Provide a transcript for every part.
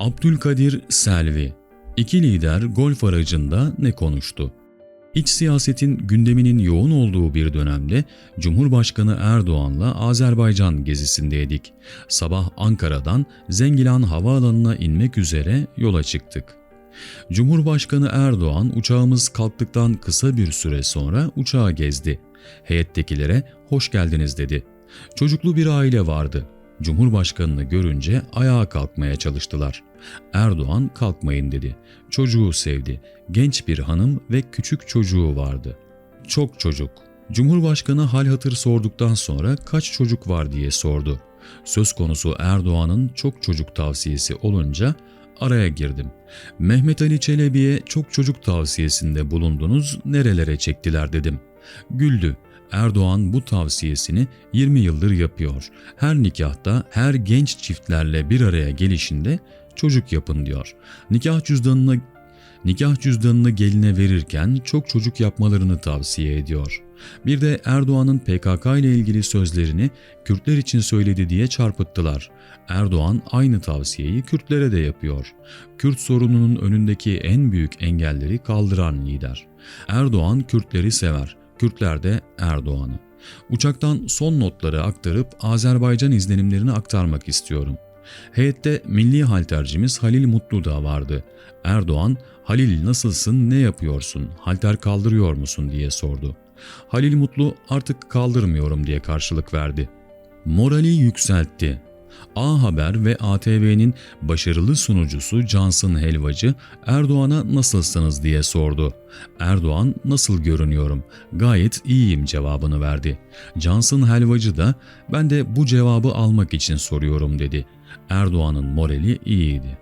Abdülkadir Selvi İki lider golf aracında ne konuştu? İç siyasetin gündeminin yoğun olduğu bir dönemde Cumhurbaşkanı Erdoğan'la Azerbaycan gezisindeydik. Sabah Ankara'dan Zengilan Havaalanı'na inmek üzere yola çıktık. Cumhurbaşkanı Erdoğan uçağımız kalktıktan kısa bir süre sonra uçağı gezdi. Heyettekilere hoş geldiniz dedi. Çocuklu bir aile vardı. Cumhurbaşkanını görünce ayağa kalkmaya çalıştılar. Erdoğan kalkmayın dedi. Çocuğu sevdi. Genç bir hanım ve küçük çocuğu vardı. Çok çocuk. Cumhurbaşkanı hal hatır sorduktan sonra kaç çocuk var diye sordu. Söz konusu Erdoğan'ın çok çocuk tavsiyesi olunca araya girdim. Mehmet Ali Çelebi'ye çok çocuk tavsiyesinde bulundunuz, nerelere çektiler dedim. Güldü. Erdoğan bu tavsiyesini 20 yıldır yapıyor. Her nikahta, her genç çiftlerle bir araya gelişinde çocuk yapın diyor. Nikah cüzdanını nikah cüzdanını geline verirken çok çocuk yapmalarını tavsiye ediyor. Bir de Erdoğan'ın PKK ile ilgili sözlerini Kürtler için söyledi diye çarpıttılar. Erdoğan aynı tavsiyeyi Kürtlere de yapıyor. Kürt sorununun önündeki en büyük engelleri kaldıran lider. Erdoğan Kürtleri sever. Kürtler de Erdoğan'ı. Uçaktan son notları aktarıp Azerbaycan izlenimlerini aktarmak istiyorum. Heyette milli haltercimiz Halil Mutlu da vardı. Erdoğan, Halil nasılsın, ne yapıyorsun, halter kaldırıyor musun diye sordu. Halil Mutlu artık kaldırmıyorum diye karşılık verdi. Morali yükseltti. A Haber ve ATV'nin başarılı sunucusu Cansın Helvacı Erdoğan'a nasılsınız diye sordu. Erdoğan nasıl görünüyorum? Gayet iyiyim cevabını verdi. Cansın Helvacı da ben de bu cevabı almak için soruyorum dedi. Erdoğan'ın morali iyiydi.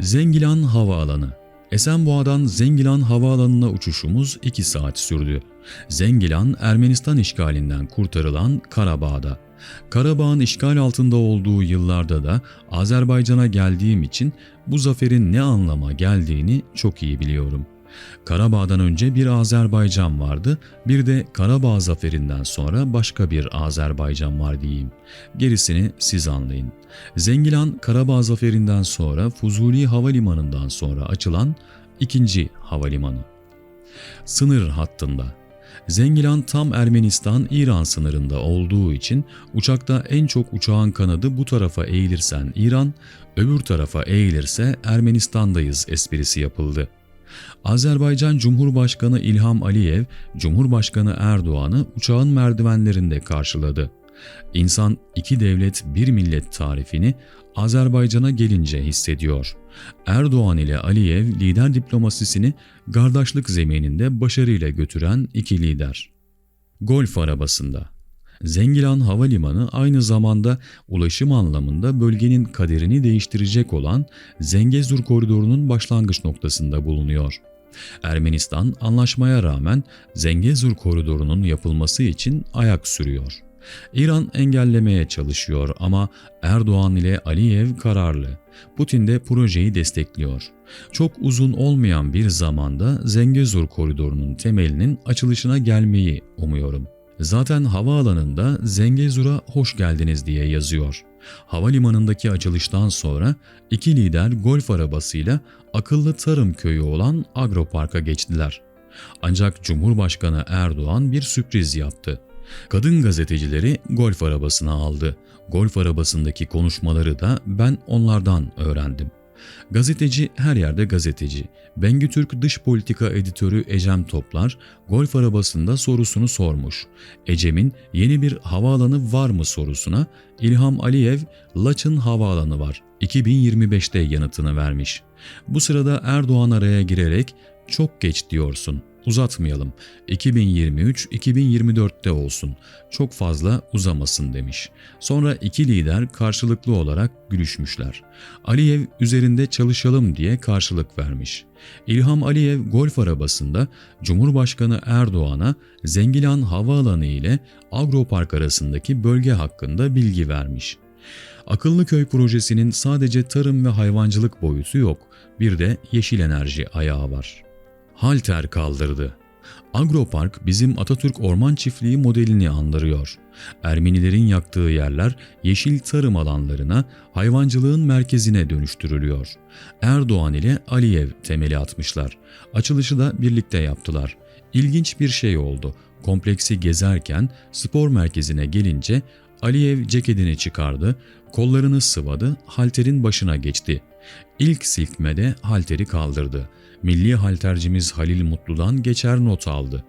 Zengilan Havaalanı Esenboğa'dan Zengilan Havaalanı'na uçuşumuz 2 saat sürdü. Zengilan, Ermenistan işgalinden kurtarılan Karabağ'da. Karabağ'ın işgal altında olduğu yıllarda da Azerbaycan'a geldiğim için bu zaferin ne anlama geldiğini çok iyi biliyorum. Karabağ'dan önce bir Azerbaycan vardı, bir de Karabağ zaferinden sonra başka bir Azerbaycan var diyeyim. Gerisini siz anlayın. Zengilan, Karabağ zaferinden sonra Fuzuli Havalimanı'ndan sonra açılan ikinci havalimanı. Sınır hattında Zengilan tam Ermenistan-İran sınırında olduğu için uçakta en çok uçağın kanadı bu tarafa eğilirsen İran, öbür tarafa eğilirse Ermenistan'dayız esprisi yapıldı. Azerbaycan Cumhurbaşkanı İlham Aliyev, Cumhurbaşkanı Erdoğan'ı uçağın merdivenlerinde karşıladı. İnsan iki devlet bir millet tarifini Azerbaycan'a gelince hissediyor. Erdoğan ile Aliyev lider diplomasisini kardeşlik zemininde başarıyla götüren iki lider. Golf arabasında Zengilan Havalimanı aynı zamanda ulaşım anlamında bölgenin kaderini değiştirecek olan Zengezur koridorunun başlangıç noktasında bulunuyor. Ermenistan anlaşmaya rağmen Zengezur koridorunun yapılması için ayak sürüyor. İran engellemeye çalışıyor ama Erdoğan ile Aliyev kararlı. Putin de projeyi destekliyor. Çok uzun olmayan bir zamanda Zengezur koridorunun temelinin açılışına gelmeyi umuyorum. Zaten havaalanında Zengezur'a hoş geldiniz diye yazıyor. Havalimanındaki açılıştan sonra iki lider golf arabasıyla akıllı tarım köyü olan Agropark'a geçtiler. Ancak Cumhurbaşkanı Erdoğan bir sürpriz yaptı. Kadın gazetecileri golf arabasına aldı. Golf arabasındaki konuşmaları da ben onlardan öğrendim. Gazeteci her yerde gazeteci. Bengü Türk dış politika editörü Ecem Toplar golf arabasında sorusunu sormuş. Ecem'in yeni bir havaalanı var mı sorusuna İlham Aliyev Laçın havaalanı var 2025'te yanıtını vermiş. Bu sırada Erdoğan araya girerek çok geç diyorsun uzatmayalım 2023-2024'te olsun çok fazla uzamasın demiş. Sonra iki lider karşılıklı olarak gülüşmüşler. Aliyev üzerinde çalışalım diye karşılık vermiş. İlham Aliyev golf arabasında Cumhurbaşkanı Erdoğan'a Zengilan Havaalanı ile Agropark arasındaki bölge hakkında bilgi vermiş. Akıllı köy projesinin sadece tarım ve hayvancılık boyutu yok, bir de yeşil enerji ayağı var. Halter kaldırdı. Agropark bizim Atatürk Orman Çiftliği modelini andırıyor. Ermenilerin yaktığı yerler yeşil tarım alanlarına, hayvancılığın merkezine dönüştürülüyor. Erdoğan ile Aliyev temeli atmışlar. Açılışı da birlikte yaptılar. İlginç bir şey oldu. Kompleksi gezerken spor merkezine gelince Aliyev ceketini çıkardı, kollarını sıvadı, halterin başına geçti. İlk silkmede halteri kaldırdı. Milli haltercimiz Halil Mutlu'dan geçer not aldı.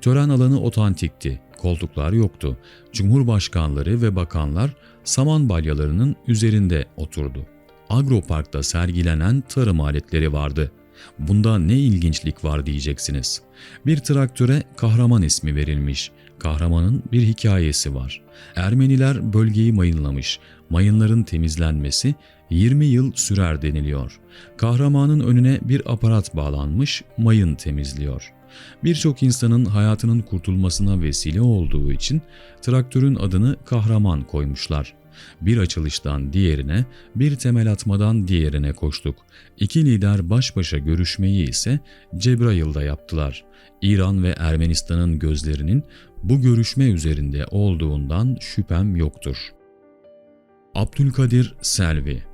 Tören alanı otantikti, koltuklar yoktu. Cumhurbaşkanları ve bakanlar saman balyalarının üzerinde oturdu. Agropark'ta sergilenen tarım aletleri vardı. Bunda ne ilginçlik var diyeceksiniz. Bir traktöre kahraman ismi verilmiş. Kahramanın bir hikayesi var. Ermeniler bölgeyi mayınlamış. Mayınların temizlenmesi 20 yıl sürer deniliyor. Kahramanın önüne bir aparat bağlanmış, mayın temizliyor. Birçok insanın hayatının kurtulmasına vesile olduğu için traktörün adını kahraman koymuşlar. Bir açılıştan diğerine, bir temel atmadan diğerine koştuk. İki lider baş başa görüşmeyi ise Cebrail'da yaptılar. İran ve Ermenistan'ın gözlerinin bu görüşme üzerinde olduğundan şüphem yoktur. Abdülkadir Selvi